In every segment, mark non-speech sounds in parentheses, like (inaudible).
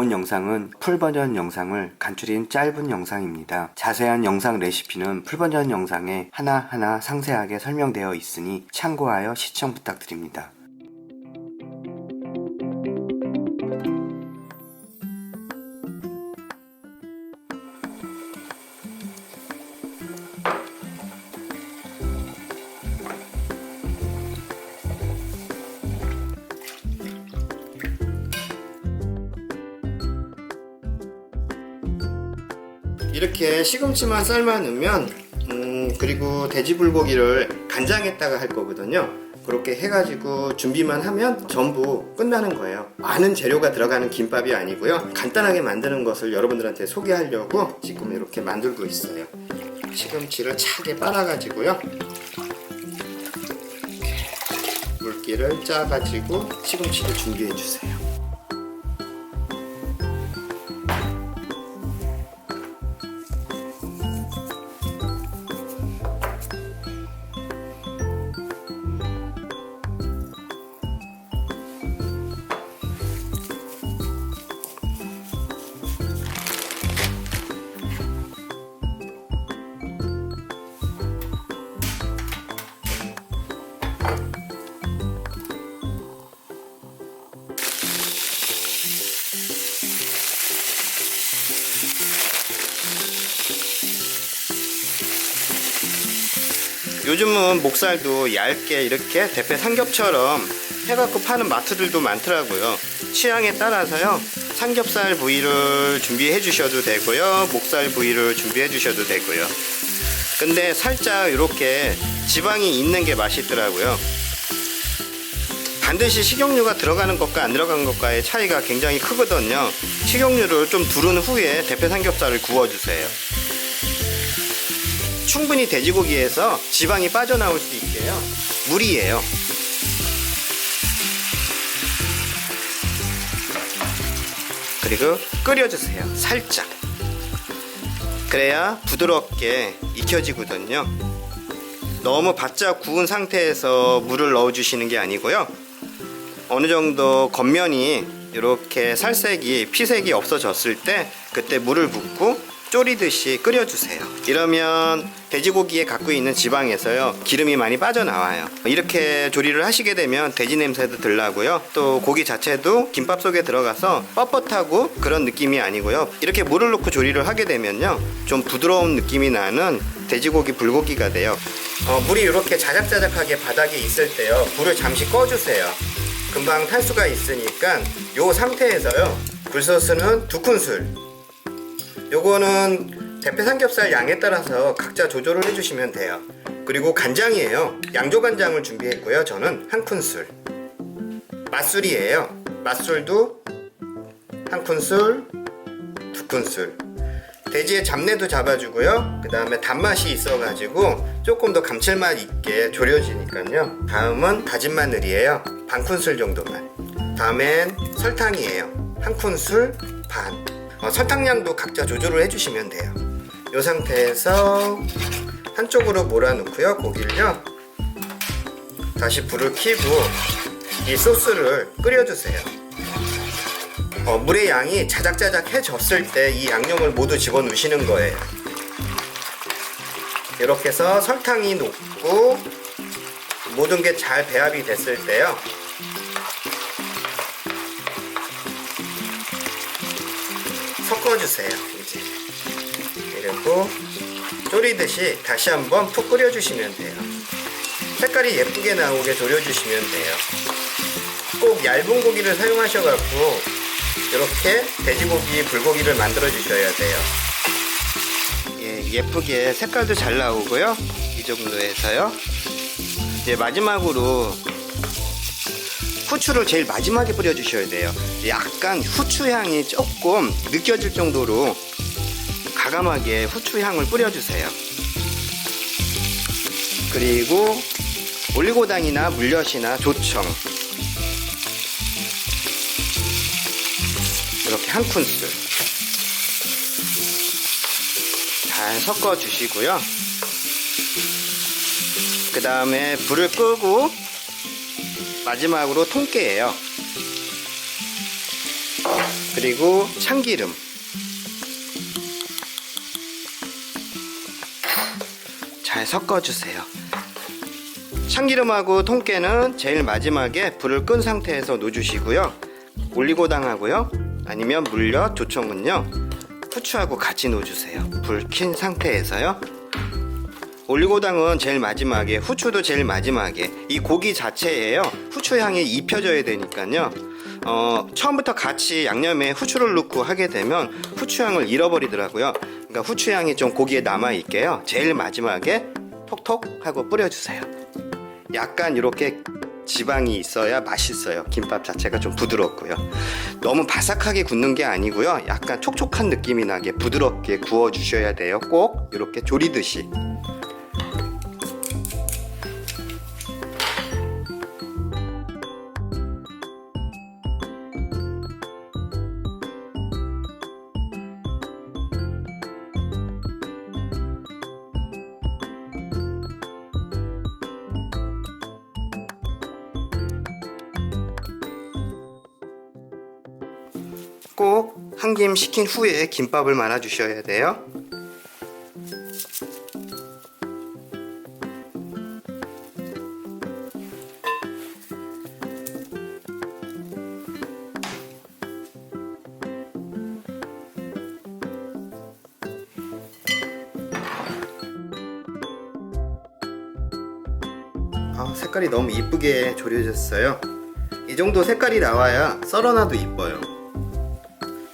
본 영상은 풀버전 영상을 간추린 짧은 영상입니다. 자세한 영상 레시피는 풀버전 영상에 하나하나 상세하게 설명되어 있으니 참고하여 시청 부탁드립니다. 이렇게 시금치만 삶아 넣으면 음, 그리고 돼지 불고기를 간장에다가 할 거거든요. 그렇게 해가지고 준비만 하면 전부 끝나는 거예요. 많은 재료가 들어가는 김밥이 아니고요. 간단하게 만드는 것을 여러분들한테 소개하려고 지금 이렇게 만들고 있어요. 시금치를 차게 빨아가지고요. 물기를 짜가지고 시금치를 준비해 주세요. 요즘은 목살도 얇게 이렇게 대패 삼겹처럼 해갖고 파는 마트들도 많더라고요. 취향에 따라서요. 삼겹살 부위를 준비해 주셔도 되고요. 목살 부위를 준비해 주셔도 되고요. 근데 살짝 이렇게 지방이 있는 게 맛있더라고요. 반드시 식용유가 들어가는 것과 안 들어간 것과의 차이가 굉장히 크거든요. 식용유를 좀 두른 후에 대패 삼겹살을 구워주세요. 충분히 돼지고기에서 지방이 빠져나올 수 있게요. 물이에요. 그리고 끓여주세요. 살짝. 그래야 부드럽게 익혀지거든요. 너무 바짝 구운 상태에서 물을 넣어주시는 게 아니고요. 어느 정도 겉면이 이렇게 살색이 피색이 없어졌을 때 그때 물을 붓고 졸이듯이 끓여주세요. 이러면 돼지고기에 갖고 있는 지방에서요 기름이 많이 빠져나와요. 이렇게 조리를 하시게 되면 돼지 냄새도 들 나고요. 또 고기 자체도 김밥 속에 들어가서 뻣뻣하고 그런 느낌이 아니고요. 이렇게 물을 넣고 조리를 하게 되면요 좀 부드러운 느낌이 나는 돼지고기 불고기가 돼요. 어, 물이 이렇게 자작자작하게 바닥에 있을 때요 불을 잠시 꺼주세요. 금방 탈 수가 있으니까 이 상태에서요 굴소스는 두 큰술 요거는 대패 삼겹살 양에 따라서 각자 조절을 해주시면 돼요. 그리고 간장이에요. 양조 간장을 준비했고요. 저는 한 큰술. 맛술이에요. 맛술도 한 큰술, 두 큰술. 돼지의 잡내도 잡아주고요. 그 다음에 단맛이 있어가지고 조금 더 감칠맛 있게 졸여지니까요. 다음은 다진 마늘이에요. 반 큰술 정도만. 다음엔 설탕이에요. 한 큰술 반. 어, 설탕량도 각자 조절을 해주시면 돼요. 이 상태에서 한쪽으로 몰아놓고요. 고기를요. 다시 불을 켜고 이 소스를 끓여주세요. 어, 물의 양이 자작자작해졌을 때 이 양념을 모두 집어넣으시는 거예요. 이렇게 해서 설탕이 녹고 모든 게 잘 배합이 됐을 때요. 섞어주세요. 이제 그리고 졸이듯이 다시 한번 푹 끓여주시면 돼요. 색깔이 예쁘게 나오게 졸여주시면 돼요. 꼭 얇은 고기를 사용하셔갖고 이렇게 돼지고기, 불고기를 만들어 주셔야 돼요. 예, 예쁘게 색깔도 잘 나오고요. 이 정도에서요. 이제 마지막으로 후추를 제일 마지막에 뿌려주셔야 돼요. 약간 후추 향이 조금 느껴질 정도로 가감하게 후추 향을 뿌려주세요. 그리고 올리고당이나 물엿이나 조청 이렇게 한 큰술 잘 섞어 주시고요. 그 다음에 불을 끄고 마지막으로 통깨예요. 그리고 참기름. 잘 섞어주세요. 참기름하고 통깨는 제일 마지막에 불을 끈 상태에서 넣어주시고요. 올리고당하고요. 아니면 물엿, 조청은요. 후추하고 같이 넣어주세요. 불 킨 상태에서요. 올리고당은 제일 마지막에, 후추도 제일 마지막에. 이 고기 자체에요. 후추 향이 입혀져야 되니까요. 어, 처음부터 같이 양념에 후추를 넣고 하게 되면 후추 향을 잃어버리더라고요. 그러니까 후추 향이 좀 고기에 남아 있게요. 제일 마지막에 톡톡 하고 뿌려주세요. 약간 이렇게 지방이 있어야 맛있어요. 김밥 자체가 좀 부드럽고요. 너무 바삭하게 굽는 게 아니고요. 약간 촉촉한 느낌이 나게 부드럽게 구워 주셔야 돼요. 꼭 이렇게 조리듯이. 꼭 한 김 식힌 후에 김밥을 말아 주셔야 돼요. 아, 색깔이 너무 이쁘게 조려졌어요. 이 정도 색깔이 나와야 썰어놔도 이뻐요.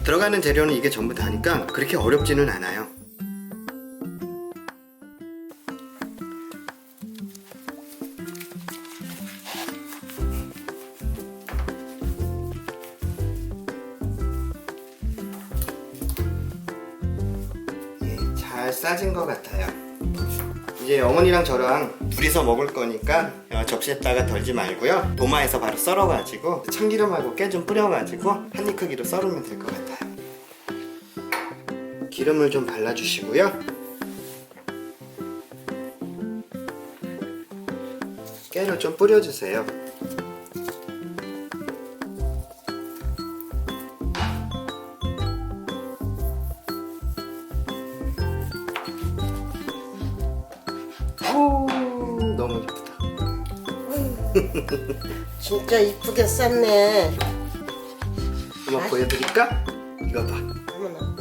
들어가는 재료는 이게 전부 다니까 그렇게 어렵지는 않아요. 예, 잘 싸진 것 같아요. 이제 어머니랑 저랑 둘이서 먹을 거니까 어, 접시에다가 덜지 말고요. 도마에서 바로 썰어가지고 참기름하고 깨 좀 뿌려가지고 한 입 크기로 썰으면 될 것 같아요. 기름을 좀 발라주시고요. 깨를 좀 뿌려주세요. (laughs) 진짜 이쁘게 쌌네. 한번 보여드릴까? 이거 봐. 어머나.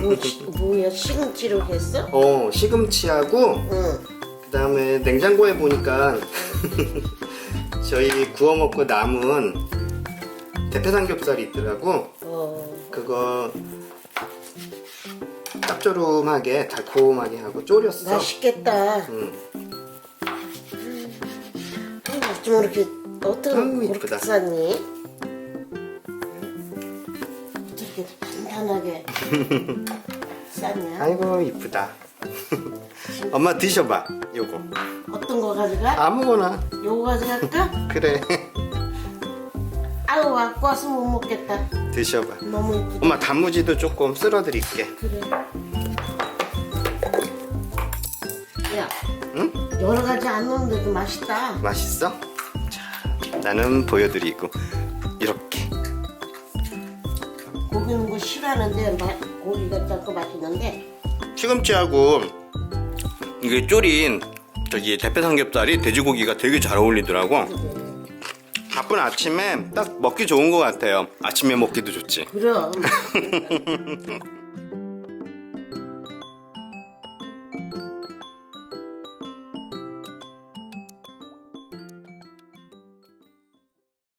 뭐, 뭐야 시금치로 했어? 어, 시금치하고 응. 그다음에 냉장고에 보니까 (laughs) 저희 구워 먹고 남은 대패 삼겹살이 있더라고. 어. 그거 짭조름하게 달콤하게 하고 졸였어. 맛있겠다. 응. 어떻게 아유, 그렇게 이쁘다. 쌌니? 어떻게 단단하게 쌌냐? 아이고 이쁘다. (laughs) 엄마 드셔봐. 요거 어떤 거 가져가? 아무거나 요거 가져갈까? (laughs) 그래 아우 와서 못 먹겠다. 드셔봐. 너무 이쁘다. 엄마 단무지도 조금 쓸어 드릴게. 그래. 야, 응? 여러 가지 안 넣는데도 맛있다. 맛있어? 자, 나는 보여드리고 이렇게 고기 넣는 거 싫어하는데 마, 고기가 자꾸 맛있는데 시금치하고 이게 졸인 저기 대패 삼겹살이 돼지고기가 되게 잘 어울리더라고. 바쁜 아침에 딱 먹기 좋은 것 같아요. 아침에 먹기도 좋지. 그럼 (laughs)